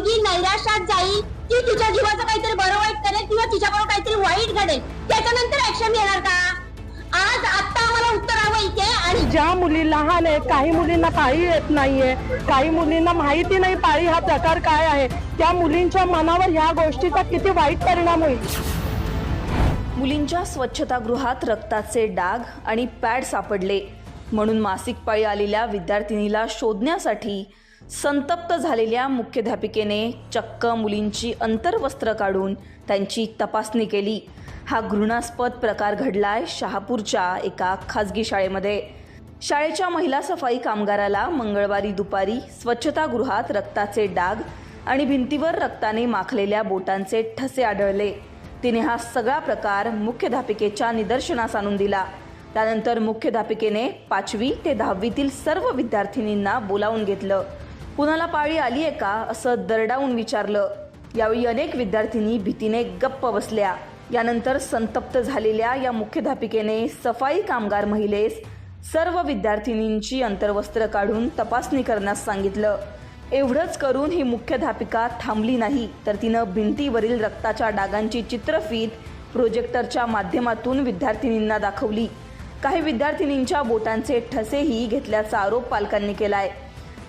मुलगी नैराश्यात जाईल ती तिच्या जीवाचं काहीतरी बरं वाईट करेल किंवा तिच्याबरोबर काहीतरी वाईट घडेल. त्याच्यानंतर ऍक्शन घेणार का? आज आत्ता आम्हाला उत्तर हवं इथे आणि ज्या मुली लहान आहेत काही मुलींना पाळी येत नाहीये काही मुलींना माहिती नाही पाळी हा प्रकार काय आहे त्या मुलींच्या मनावर ह्या गोष्टीचा किती वाईट परिणाम होईल? मुलींच्या स्वच्छतागृहात रक्ताचे डाग आणि पॅड सापडले. म्हणून मासिक पाळी आलेल्या विद्यार्थिनीला शोधण्यासाठी संतप्त झालेल्या मुख्याध्यापिकेने चक्क मुलींची अंतर्वस्त्र काढून त्यांची तपासणी केली. हा घृणास्पद प्रकार घडलाय शहापूरच्या एका खाजगी शाळेमध्ये. शाळेच्या महिला सफाई कामगाराला मंगळवारी दुपारी स्वच्छतागृहात रक्ताचे डाग आणि भिंतीवर रक्ताने माखलेल्या बोटांचे ठसे आढळले. तिने हा सगळा प्रकार मुख्याध्यापिकेच्या निदर्शनास आणून दिला. त्यानंतर मुख्याध्यापिकेने पाचवी ते दहावीतील सर्व विद्यार्थिनींना बोलावून घेतलं. कुणाला पाळी आली आहे का असं दरडावून विचारलं. यावेळी अनेक विद्यार्थिनी भीतीने गप्प बसल्या. यानंतर संतप्त झालेल्या या मुख्याध्यापिकेने सफाई कामगार महिलेस सर्व विद्यार्थिनींची अंतर्वस्त्र काढून तपासणी करण्यास सांगितलं. एवढंच करून ही मुख्याध्यापिका थांबली नाही तर तिनं भिंतीवरील रक्ताच्या डागांची चित्रफीत प्रोजेक्टरच्या माध्यमातून विद्यार्थिनींना दाखवली. काही विद्यार्थिनींच्या बोटांचे ठसेही घेतल्याचा आरोप पालकांनी केलाय.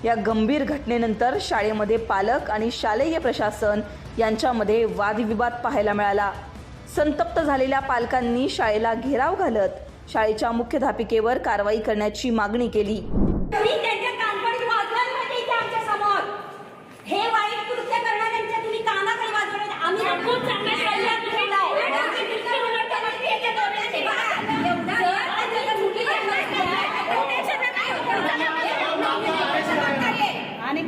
या गंभीर घटनेनंतर शाळेमध्ये पालक आणि शालेय प्रशासन यांच्यामध्ये वादविवाद पाहायला मिळाला. संतप्त झालेल्या पालकांनी शाळेला घेराव घालत शाळेच्या मुख्याध्यापिकेवर कारवाई करण्याची मागणी केली तुम्ही त्यांच्या कानपडीत वाजवायला पाहिजे इथे आमच्यासमोर हे वाईट कृत्य करणाऱ्यांच्या तुम्ही कानाखाली वाजवण्याचे आम्ही खूप चांगल्या शाळेला ठेवलाय. आणि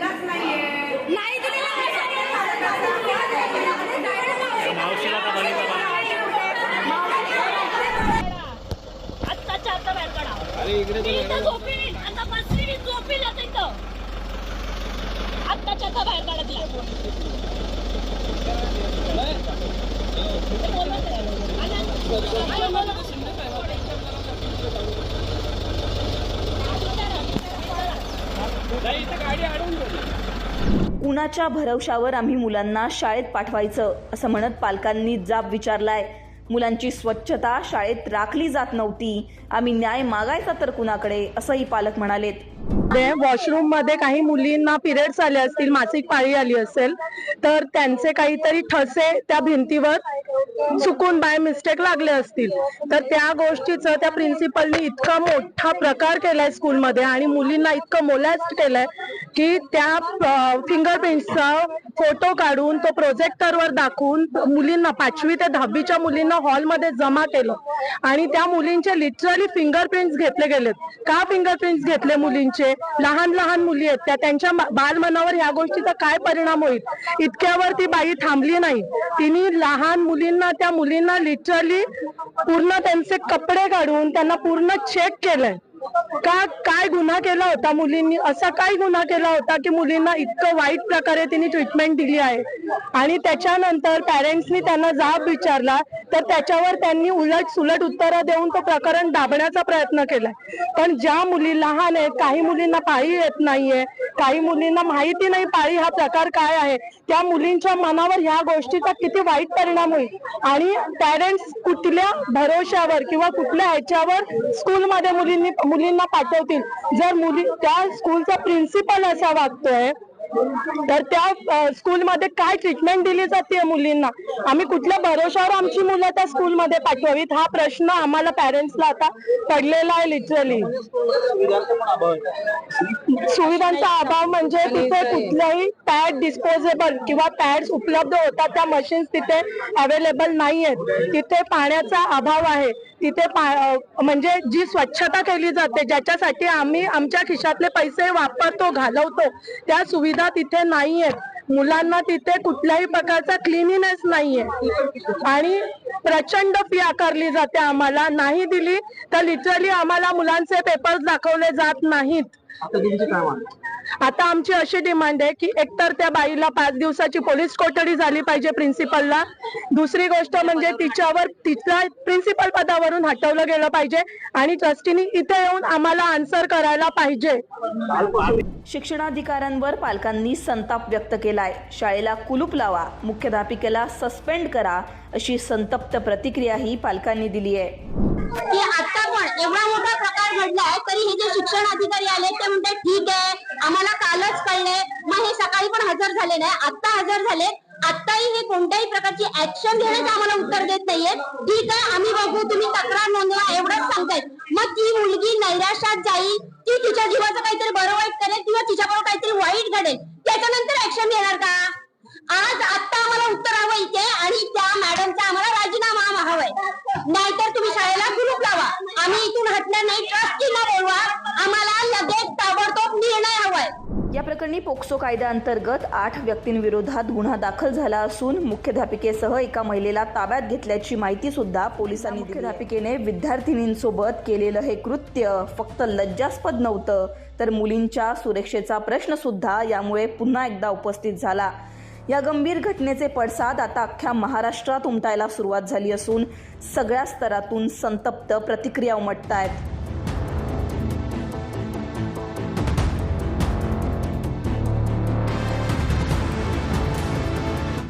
नाही गुन्हा दाखल करणं. नाही दिलेला आत्ताच्या आता बाहेर काढा आता बसली मी झोपीन आता इथं आत्ताच्या आता बाहेर काढा तिला ते बोलवत आहे. आला. आला, बोला. उन्हाच्या भरवशावर आम्ही मुलांना शाळेत पाठवायचं असं म्हणत पालकांनी जाब विचारलाय. मुलांची स्वच्छता शाळेत राखली जात नव्हती. आम्ही न्याय मागायचा तर कुणाकडे? असंही पालक म्हणालेत. वॉशरूममध्ये काही मुलींना पिरियड्स आले असतील मासिक पाळी आली असेल तर त्यांचे काहीतरी ठसे त्या भिंतीवर चुकून बाय मिस्टेक लागले असतील. तर त्या गोष्टीचं त्या प्रिन्सिपलनी इतका मोठा प्रकार केलाय स्कूलमध्ये आणि मुलींना इतकं मोलॅस्ट केलंय की त्या फिंगरप्रिंटचा फोटो काढून तो प्रोजेक्टरवर दाखवून मुलींना पाचवी ते दहावीच्या मुलींना हॉलमध्ये जमा केलं. आणि त्या मुलींचे लिटरली फिंगरप्रिंट्स घेतले गेलेत. का फिंगरप्रिंट्स घेतले मुलींचे? लहान लहान मुली आहेत त्या त्यांच्या बालमनावर ह्या गोष्टीचा काय परिणाम होईल? इतक्यावर ती बाई थांबली नाही. तिने लहान मुलींना त्या मुलींना लिटरली पूर्ण त्यांचे कपडे काढून त्यांना पूर्ण चेक केलंय. का काय गुन्हा केला होता मुलींनी? असा काय गुन्हा केला होता की मुलींना इतकं वाईट प्रकारे तिने ट्रीटमेंट दिली आहे? आणि त्याच्यानंतर पॅरेंट्सनी त्यांना जाब विचारला तर त्याच्यावर त्यांनी उलट सुलट उत्तरं देऊन तो प्रकरण दाबण्याचा प्रयत्न केलाय. पण ज्या मुली लहान आहेत काही मुलींना पायी येत नाहीये काही मुलींना माहिती नाही पाळी हा प्रकार काय आहे. त्या मुलींच्या मनावर ह्या गोष्टीचा किती वाईट परिणाम होईल. आणि पॅरेंट्स कुठल्या भरोश्यावर किंवा कुठल्या ह्याच्यावर स्कूलमध्ये मुलींनी मुलींना पाठवतील. जर मुली त्या स्कूलचा प्रिन्सिपल असा वागतोय तर त्या स्कूलमध्ये काय ट्रीटमेंट दिली जाते मुलींना? आम्ही कुठल्या भरोशावर आमची मुलं त्या स्कूलमध्ये पाठवावीत? हा प्रश्न आम्हाला पॅरेंट्सला आता पडलेला आहे लिटरली सुविधांचा अभाव म्हणजे तिथे कुठल्याही पॅड डिस्पोजेबल किंवा पॅड्स उपलब्ध होतात त्या मशीन्स तिथे अवेलेबल नाही आहेत तिथे पाण्याचा अभाव आहे. तिथे पा- म्हणजे जी स्वच्छता केली जाते ज्याच्यासाठी आम्ही आमच्या खिशातले पैसे वापरतो घालवतो त्या सुविधा तिथे नाही आहेत मुलांना तिथे कुठल्याही प्रकारचा क्लिनिनेस नाहीये. आणि प्रचंड फी आकारली जाते आम्हाला. नाही दिली तर लिटरली आम्हाला मुलांचे पेपर्स दाखवले जात नाहीत. आता आमची अशी डिमांड आहे की एकतर त्या बाईला पाच दिवसाची पोलीस कोठडी झाली पाहिजे प्रिन्सिपलला. दुसरी गोष्ट म्हणजे तिच्यावर तिच्या प्रिन्सिपल पदावरून हटवलं गेलं पाहिजे आणि ट्रस्टीनी इथे येऊन आम्हाला आन्सर करायला पाहिजे. शिक्षणाधिकाऱ्यांवर पालकांनी संताप व्यक्त केलाय. शाळेला कुलूप लावा मुख्याध्यापिकेला सस्पेंड करा अशी संतप्त प्रतिक्रियाही पालकांनी दिली आहे की आता पण एवढा मोठा प्रकार घडलाय तरी हे जे शिक्षण अधिकारी आले ते म्हणतात ठीक आहे आम्हाला कालच कळले मग हे सकाळी पण हजर झाले नाही आता हजर झाले. आताही हे कोणत्याही प्रकारची ऍक्शन घेण्याचं आम्हाला उत्तर देत नाहीये ठीक आहे आम्ही बघू तुम्ही तक्रार नोंदवा एवढंच सांगतायत. मग ती मुलगी नैराश्यात जाईल ती तिच्या जीवाचं काहीतरी बरं वाईट करेल किंवा तिच्याबरोबर काहीतरी वाईट घडेल त्याच्यानंतर ऍक्शन घेणार का? आज आता आम्हाला उत्तर हवं इथे आणि त्या मॅडमचा आम्हाला राजीनामा हवाय नाहीतर तुम्ही शाळेला कुलूप लावा नाही ट्रस्टीला बोलवा. आम्हाला लगेच ताबडतोब निर्णय हवाय. या प्रकरणी पोक्सो कायद्याअंतर्गत आठ व्यक्तींविरोधात गुन्हा दाखल झाला असून मुख्याध्यापिकेसह एका महिलेला ताब्यात घेतल्याची माहिती सुद्धा पोलिसांनी मुख्याध्यापिकेने विद्यार्थिनींसोबत केलेलं हे कृत्य फक्त लज्जास्पद नव्हतं तर मुलींच्या सुरक्षेचा प्रश्न सुद्धा यामुळे पुन्हा एकदा उपस्थित झाला. या गंभीर घटनेचे पडसाद आता अख्ख्या महाराष्ट्रात उमटायला सुरुवात झाली असून सगळ्या स्तरातून संतप्त प्रतिक्रिया उमटत आहेत